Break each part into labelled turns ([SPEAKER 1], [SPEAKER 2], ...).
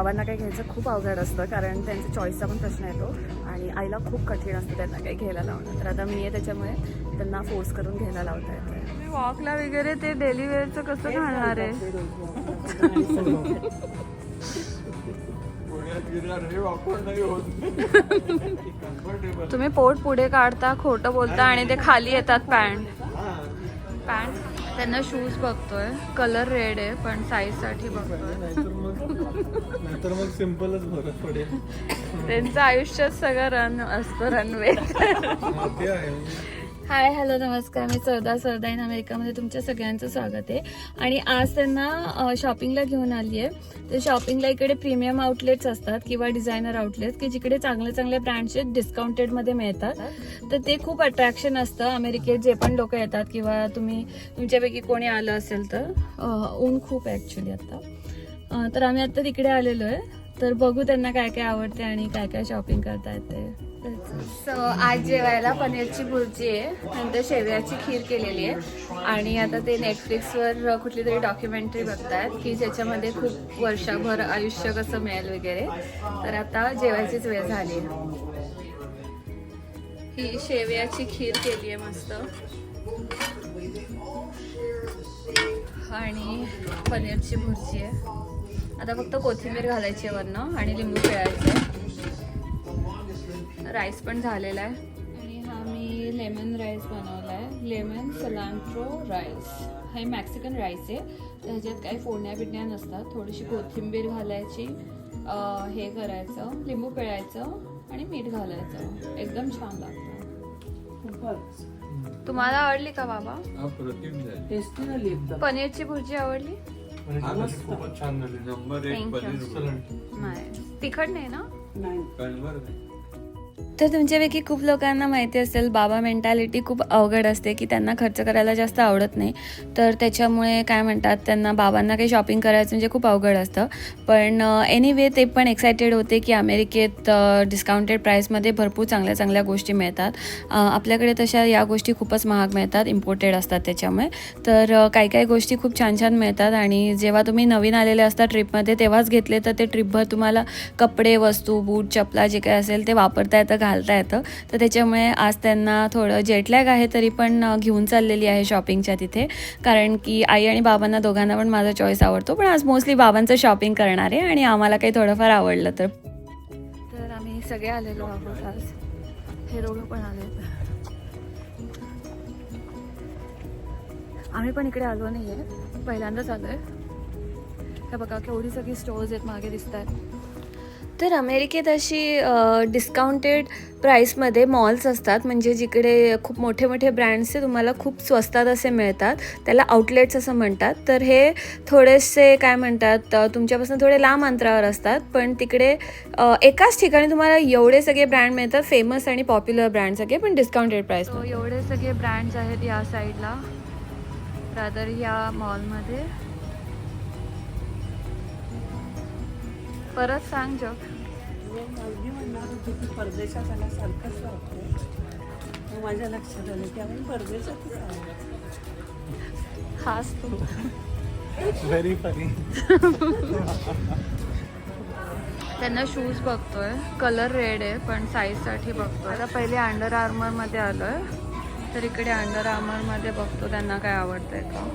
[SPEAKER 1] बाबांना काही घ्यायचं खूप अवघड असतं कारण त्यांच्या चॉईसचा पण प्रश्न येतो आणि आईला खूप कठीण असतं त्यांना काही घ्यायला लावणं. तर आता मी आहे त्याच्यामुळे त्यांना फोर्स करून घ्यायला लावता येते
[SPEAKER 2] तुम्ही वॉकला वगैरे ते डेली वेअरचं कसं घालणार आहे?
[SPEAKER 3] हे
[SPEAKER 2] तुम्ही पोट पुढे काढता खोटं बोलता आणि ते खाली येतात पॅन्ट पॅन्ट त्यांना शूज बघतोय. कलर रेड आहे पण साईजसाठी बघतोय.
[SPEAKER 3] नाहीतर मग सिम्पलच बरं पडेल.
[SPEAKER 2] त्यांचं आयुष्यात सगळं रन असतं रनवे
[SPEAKER 3] ते आहे.
[SPEAKER 2] हाय हॅलो नमस्कार. मी सरदार सरदा इन अमेरिकामध्ये तुमच्या सगळ्यांचं स्वागत आहे. आणि आज त्यांना शॉपिंगला घेऊन आली आहे. तर शॉपिंगला इकडे प्रीमियम आउटलेट्स असतात किंवा डिझायनर आउटलेट्स की जिकडे चांगले चांगले ब्रँडचे डिस्काउंटेडमध्ये मिळतात. तर ते खूप अट्रॅक्शन असतं. अमेरिकेत जे पण लोक येतात किंवा तुम्ही तुमच्यापैकी कोणी आलं असेल तर ऊन खूप आहे ॲक्च्युली आता. तर आम्ही आता तिकडे आलेलो आहे. तर बघू त्यांना काय काय आवडते आणि काय काय शॉपिंग करता येते. सो आज जेवायला पनीरची भुर्जी आहे नंतर शेवयाची खीर केलेली आहे. आणि आता ते नेटफ्लिक्सवर कुठली तरी डॉक्युमेंटरी बघतायत की ज्याच्यामध्ये खूप वर्षभर आयुष्य कसं मिळेल वगैरे. तर आता जेवायचीच वेळ झाली. ही शेवयाची खीर केली आहे मस्त. आणि पनीरची भुर्जी आहे. आता फक्त कोथिंबीर घालायची आहे वरनं आणि लिंबू पिळायचं. राईस पण झालेला आहे. आणि हा मी लेमन राईस बनवला आहे. लेमन सलांट्रो राईस हे मॅक्सिकन राईस आहे. तर ह्याच्यात काही फोडण्या बिडण्या नसतात. थोडीशी कोथिंबीर घालायची अं, हे करायचं लिंबू पिळायचं आणि मीठ घालायचं. एकदम छान लागतं. तुम्हाला आवडली का बाबा?
[SPEAKER 3] हा
[SPEAKER 1] टेस्टी झाली.
[SPEAKER 2] पनीरची भुर्जी आवडली?
[SPEAKER 3] म्हणजे खूपच छान झाली. नंबर एक
[SPEAKER 2] Thank you.
[SPEAKER 3] पनीर
[SPEAKER 2] नाही. तिखट नाही ना?
[SPEAKER 3] कणवर नाही.
[SPEAKER 2] तर तुमच्यापैकी खूप लोकांना माहिती असेल बाबा मेंटॅलिटी खूप अवघड असते की त्यांना खर्च करायला जास्त आवडत नाही. तर त्याच्यामुळे काय म्हणतात त्यांना बाबांना काही शॉपिंग करायचं म्हणजे खूप अवघड असतं. पण एनिवे ते पण एक्सायटेड होते की अमेरिकेत डिस्काउंटेड प्राईसमध्ये भरपूर चांगल्या चांगल्या गोष्टी मिळतात. आपल्याकडे तशा या गोष्टी खूपच महाग मिळतात इम्पोर्टेड असतात त्याच्यामुळे. तर काही काही गोष्टी खूप छान छान मिळतात आणि जेव्हा तुम्ही नवीन आलेले असता ट्रिपमध्ये तेव्हाच घेतले तर ते ट्रिपभर तुम्हाला कपडे वस्तू बूट चपला जे काही असेल ते वापरता येतं घालता येतं. तर त्याच्यामुळे आज त्यांना थोडं जेटलॅग आहे तरी पण घेऊन चाललेली आहे शॉपिंगच्या तिथे. कारण की आई आणि बाबांना दोघांना पण माझा चॉईस आवडतो. पण आज मोस्टली बाबांचं शॉपिंग करणार आहे आणि आम्हाला काही थोडंफार आवडलं तर. तर आम्ही सगळे आलेलो आहोत आज. हे दोघं पण आले. आम्ही पण इकडे आलो नाही आहे पहिल्यांदाच आलो आहे हे बघा केवढी सगळी स्टोर्स आहेत मागे दिसत आहेत तर अमेरिकेत अशी डिस्काउंटेड प्राईसमध्ये मॉल्स असतात. म्हणजे जिकडे खूप मोठे मोठे ब्रँड्सचे तुम्हाला खूप स्वस्तात असे मिळतात. त्याला आउटलेट्स असं म्हणतात. तर हे थोडेसे काय म्हणतात तुमच्यापासून थोडे लांब अंतरावर असतात. पण तिकडे एकाच ठिकाणी तुम्हाला एवढे सगळे ब्रँड मिळतात. फेमस आणि पॉप्युलर ब्रँड सगळे पण डिस्काउंटेड प्राईस एवढे सगळे ब्रँड्स आहेत या साईडला रादर या मॉलमध्ये परत सांग जग.
[SPEAKER 1] अगदी म्हणणार होती की परदेशात आल्यासारखंच वाटतं मग माझ्या लक्षात आलं की आपण परदेशातच आहोत.
[SPEAKER 2] हाच तू.
[SPEAKER 3] व्हेरी फनी
[SPEAKER 2] त्यांना शूज बघतोय. कलर रेड आहे पण साईजसाठी बघतोय. आता पहिले अंडर आर्मरमध्ये आलोय. तर इकडे अंडर आर्मरमध्ये बघतो त्यांना काय आवडतंय का?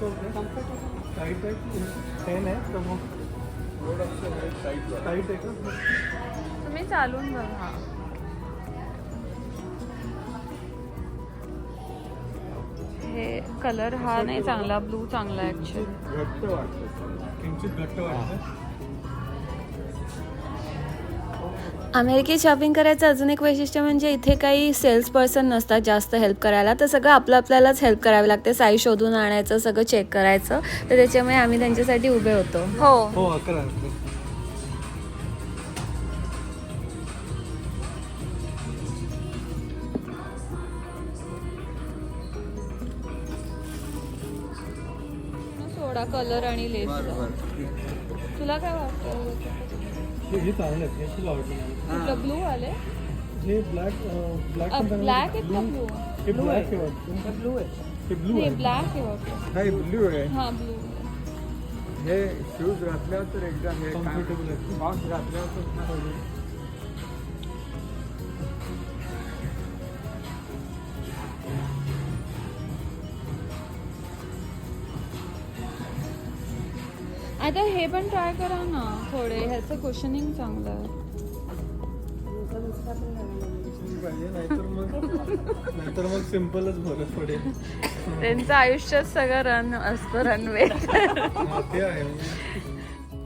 [SPEAKER 3] टाईट आहे पेन आहे तर मग टाईट आहे का
[SPEAKER 2] तुम्ही चालून बघा. हे. कलर हा नाही चांगला ब्लू चांगला ऍक्च्युअली
[SPEAKER 3] घट्ट वाटतं. किंचित घट्ट वाटतं.
[SPEAKER 2] अमेरिकेत शॉपिंग करायचं अजून एक वैशिष्ट्य म्हणजे इथे काही सेल्स पर्सन नसतात जास्त हेल्प करायला. तर सगळं आपलं आपल्यालाच हेल्प करावी लागते. साईज शोधून आणायचं सगळं चेक करायचं. तर त्याच्यामुळे आम्ही त्यांच्यासाठी उभे होतो. हो.
[SPEAKER 3] हो
[SPEAKER 2] सोडा कलर आणि लेस तुला काय वाटतं?
[SPEAKER 3] हे हे चांगलं आहे. हे खूप आवडलं
[SPEAKER 2] ब्लू आले
[SPEAKER 3] हे ब्लॅक ब्लॅक
[SPEAKER 2] ब्लॅक ब्लू
[SPEAKER 3] हे आहे. ब्लू आहे. हे ब्लू आहे.
[SPEAKER 2] ब्लॅक आहे वाटतं.
[SPEAKER 3] नाही ब्लू आहे.
[SPEAKER 2] हा ब्लू
[SPEAKER 4] हे शूज घातल्यावर तर एकदा हे
[SPEAKER 3] Comfortable आहे.
[SPEAKER 4] घातल्यावर तर
[SPEAKER 2] आता हे पण ट्राय करा ना थोडे. ह्याचं क्वेश्चनिंग चांगलं आहे.
[SPEAKER 3] नाहीतर मग नाहीतर मग सिम्पलच बरं पडेल.
[SPEAKER 1] त्यांचं आयुष्यात सगळं रन असतं रनवे
[SPEAKER 3] ते आहे.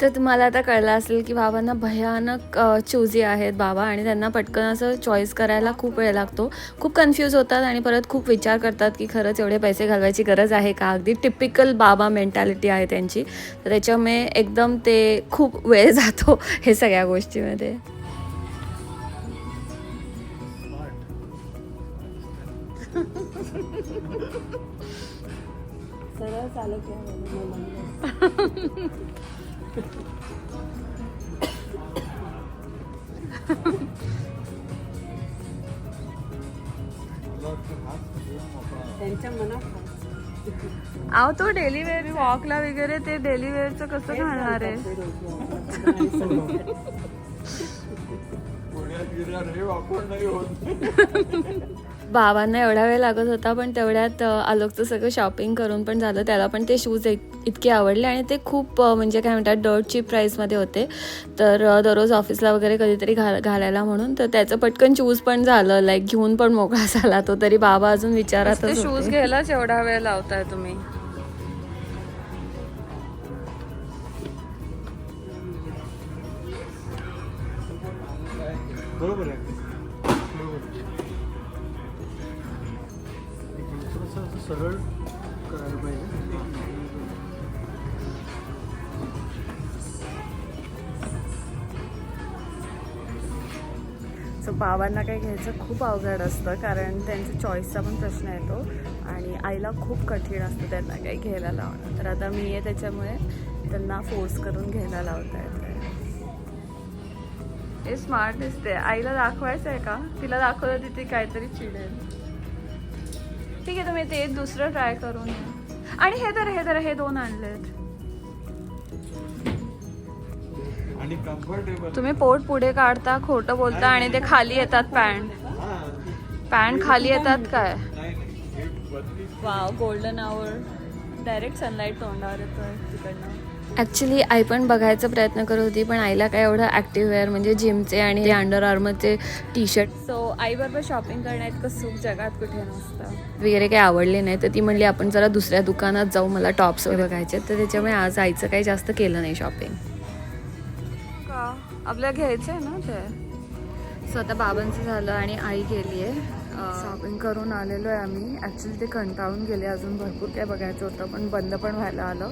[SPEAKER 2] तर तुम्हाला आता कळलं असेल की बाबांना भयानक चूजी आहेत बाबा आणि त्यांना पटकन असं चॉईस करायला खूप वेळ लागतो. खूप कन्फ्यूज होतात आणि परत खूप विचार करतात की खरंच एवढे पैसे घालवायची गरज आहे का? अगदी टिपिकल बाबा मेंटॅलिटी आहे त्यांची. तर त्याच्यामुळे एकदम ते खूप वेळ जातो हे सगळ्या गोष्टीमध्ये.
[SPEAKER 1] सरळ चालत त्यांच्या मनात
[SPEAKER 2] अहो तो डेली वेअर वॉकला वगैरे ते डेली वेअरचं कसं घालणार आहे?
[SPEAKER 4] हे
[SPEAKER 2] बाबांना एवढा वेळ लागत होता पण तेवढ्यात आलोकचं सगळं शॉपिंग करून पण झालं. त्याला पण ते शूज इतके आवडले आणि ते खूप म्हणजे काय म्हणतात डर्ट चीप प्राईसमध्ये होते. तर दररोज ऑफिसला वगैरे कधीतरी घाल घालायला म्हणून तर त्याचं पटकन चूज पण झालं. लाईक घेऊन पण मोकळा झाला तो तरी. बाबा अजून विचारातच
[SPEAKER 1] शूज. घ्यायलाच एवढा वेळ लावताय तुम्ही.
[SPEAKER 3] बरोबर आहे. सरळ
[SPEAKER 1] सो बाबांना काही घ्यायचं खूप अवघड असतं कारण त्यांच्या चॉईसचा पण प्रश्न येतो आणि आईला खूप कठीण असतं त्यांना काही घ्यायला लावणं. तर आता मी आहे त्याच्यामुळे त्यांना फोर्स करून घ्यायला लावता येतं हे स्मार्ट दिसते. आईला दाखवायचं आहे का? तिला दाखवलं तिथे काहीतरी चिडेल ठीक आहे तुम्ही ते दुसरं ट्राय करून आणि हे तर हे तर हे दोन आणलेत.
[SPEAKER 4] आणि कम्फर्टेबल
[SPEAKER 1] तुम्ही पोट पुढे काढता खोटं बोलता आणि ते खाली येतात पॅन्ट. पॅन्ट खाली येतात काय?
[SPEAKER 4] हे
[SPEAKER 1] wow golden hour direct sunlight तोंडावर येतोय तिकडनं.
[SPEAKER 2] ॲक्च्युली आई पण बघायचा प्रयत्न करत होती पण आईला काय एवढं ॲक्टिव्ह वेअर म्हणजे जिमचे आणि अंडर आर्मचे टी शर्ट
[SPEAKER 1] सो आईबरोबर शॉपिंग करण्यात इतकं सुख जगात कुठे नसतं.
[SPEAKER 2] वगैरे काही आवडले नाही तर ती म्हणली आपण जरा दुसऱ्या दुकानात जाऊ मला टॉप्स वगैरे बघायचे तर त्याच्यामुळे आज आईचं काही जास्त केलं नाही शॉपिंग
[SPEAKER 1] का आपल्याला घ्यायचं आहे ना ते?
[SPEAKER 2] सो आता बाबांचं झालं आणि आई गेली आहे.
[SPEAKER 1] शॉपिंग करून आलेलो आहे आम्ही. ॲक्च्युली ते कंटाळून गेले अजून भरपूर काय बघायचं होतं पण बंद पण व्हायला आलं.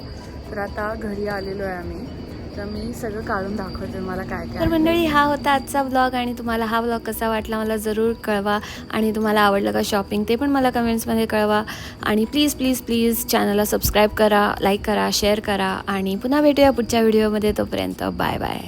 [SPEAKER 1] तर आता घरी आलेलो आहे आम्ही. तर मी सगळं काढून दाखवते मला काय
[SPEAKER 2] तर
[SPEAKER 1] काय
[SPEAKER 2] मंडळी हा होता आजचा ब्लॉग आणि तुम्हाला हा ब्लॉग कसा वाटला मला जरूर कळवा. आणि तुम्हाला आवडलं का शॉपिंग ते पण मला कमेंट्समध्ये कळवा. आणि प्लीज प्लीज प्लीज चॅनलला सबस्क्राईब करा लाईक करा शेअर करा. आणि पुन्हा भेटूया पुढच्या व्हिडिओमध्ये तोपर्यंत बाय बाय